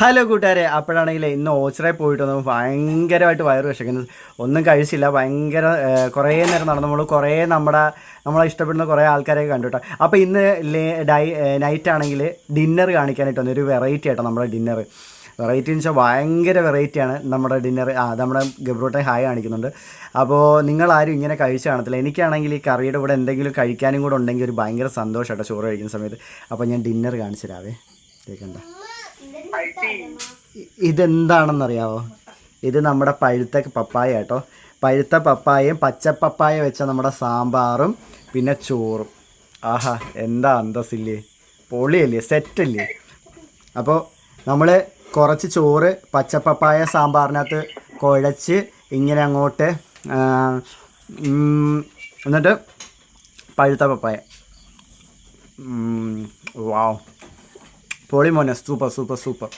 Hello കൂട്ടുകാരെ അപ്പോഴാണെങ്കിൽ ഇന്ന് ഓച്ചറായി പോയിട്ട് വന്നു ഭയങ്കരമായിട്ട് വയറ് വിശക്കുന്നത് ഒന്നും കഴിച്ചില്ല ഭയങ്കര കുറേ നേരം നടന്നു. നമ്മൾ കുറേ നമ്മുടെ നമ്മളെ ഇഷ്ടപ്പെടുന്ന കുറേ ആൾക്കാരെ കണ്ടു കേട്ടോ. അപ്പോൾ ഇന്ന് ഡൈ നൈറ്റ് ആണെങ്കിൽ ഡിന്നർ കാണിക്കാനായിട്ട് വന്നു ഒരു വെറൈറ്റി ആയിട്ടോ നമ്മുടെ ഡിന്നർ. വെറൈറ്റി എന്ന് വെച്ചാൽ ഭയങ്കര വെറൈറ്റിയാണ് നമ്മുടെ ഡിന്നർ. ആ നമ്മുടെ ഗബ്രൂട്ടെ ഹായ് കാണിക്കുന്നുണ്ട്. അപ്പോൾ നിങ്ങളാരും ഇങ്ങനെ കഴിച്ച് കാണത്തില്ല. എനിക്കാണെങ്കിൽ ഈ കറിയുടെ കൂടെ എന്തെങ്കിലും കഴിക്കാനും കൂടെ ഉണ്ടെങ്കിൽ ഒരു ഭയങ്കര സന്തോഷമായിട്ടോ ചോറ് കഴിക്കുന്ന സമയത്ത്. അപ്പോൾ ഞാൻ ഡിന്നർ കാണിച്ചു തരാവേ. കേൾക്കണ്ട ഇതെന്താണെന്നറിയാവോ? ഇത് നമ്മുടെ പഴുത്ത പപ്പായ കേട്ടോ. പഴുത്ത പപ്പായയും പച്ച പപ്പായ വെച്ച നമ്മുടെ സാമ്പാറും പിന്നെ ചോറും. ആഹാ എന്താ അന്തസ്സില്ലേ? പൊളിയല്ലേ സെറ്റല്ലേ? അപ്പോൾ നമ്മൾ കുറച്ച് ചോറ് പച്ചപ്പപ്പായ സാമ്പാറിനകത്ത് കുഴച്ച് ഇങ്ങനെ അങ്ങോട്ട് എന്നിട്ട് പഴുത്ത പപ്പായ. വാവ് പൊളി മോനെ സൂപ്പർ സൂപ്പർ സൂപ്പർ